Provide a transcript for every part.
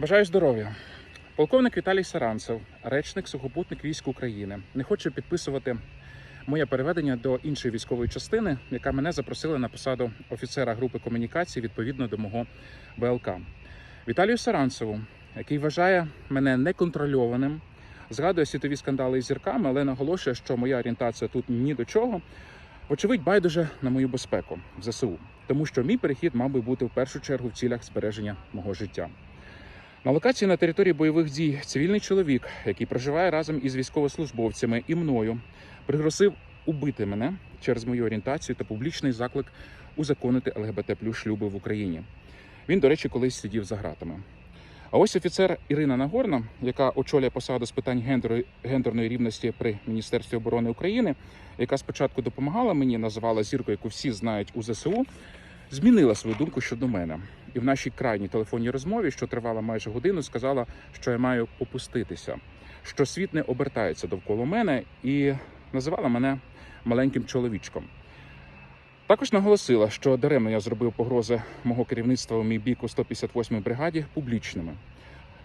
Бажаю здоров'я. Полковник Віталій Саранцев, речник сухопутник військ України, не хоче підписувати моє переведення до іншої військової частини, яка мене запросила на посаду офіцера групи комунікації відповідно до мого ВЛК. Віталію Саранцеву, який вважає мене неконтрольованим, згадує світові скандали із зірками, але наголошує, що моя орієнтація тут ні до чого. Вочевидь, байдуже на мою безпеку в ЗСУ, тому що мій перехід мав би бути в першу чергу в цілях збереження мого життя. На локації на території бойових дій цивільний чоловік, який проживає разом із військовослужбовцями і мною, пригрозив убити мене через мою орієнтацію та публічний заклик узаконити ЛГБТ плюс шлюби в Україні. Він, до речі, колись сидів за ґратами. А ось офіцер Ірина Нагорна, яка очолює посаду з питань гендеру- гендерної рівності при Міністерстві оборони України, яка спочатку допомагала мені, називала зіркою, яку всі знають у ЗСУ, змінила свою думку щодо мене. І в нашій крайній телефонній розмові, що тривала майже годину, сказала, що я маю опуститися, що світ не обертається довкола мене, і називала мене маленьким чоловічком. Також наголосила, що даремно я зробив погрози мого керівництва у мій бік у 158-й бригаді публічними.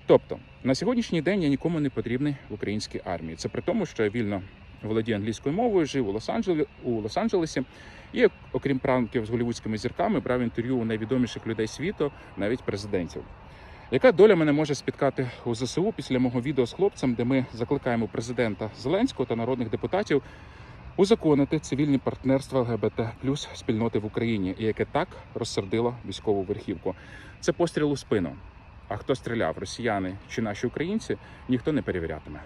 Тобто, на сьогоднішній день я нікому не потрібний в українській армії. Це при тому, що я вільно володію англійською мовою, жив у Лос-Анджелесі, у Лос-Анджелесі і, окрім пранків з голівудськими зірками, брав інтерв'ю у найвідоміших людей світу, навіть президентів. Яка доля мене може спіткати у ЗСУ після мого відео з хлопцем, де ми закликаємо президента Зеленського та народних депутатів узаконити цивільні партнерства ЛГБТ плюс спільноти в Україні, і яке так розсердило військову верхівку? Це постріл у спину. А хто стріляв, росіяни чи наші українці, ніхто не перевірятиме.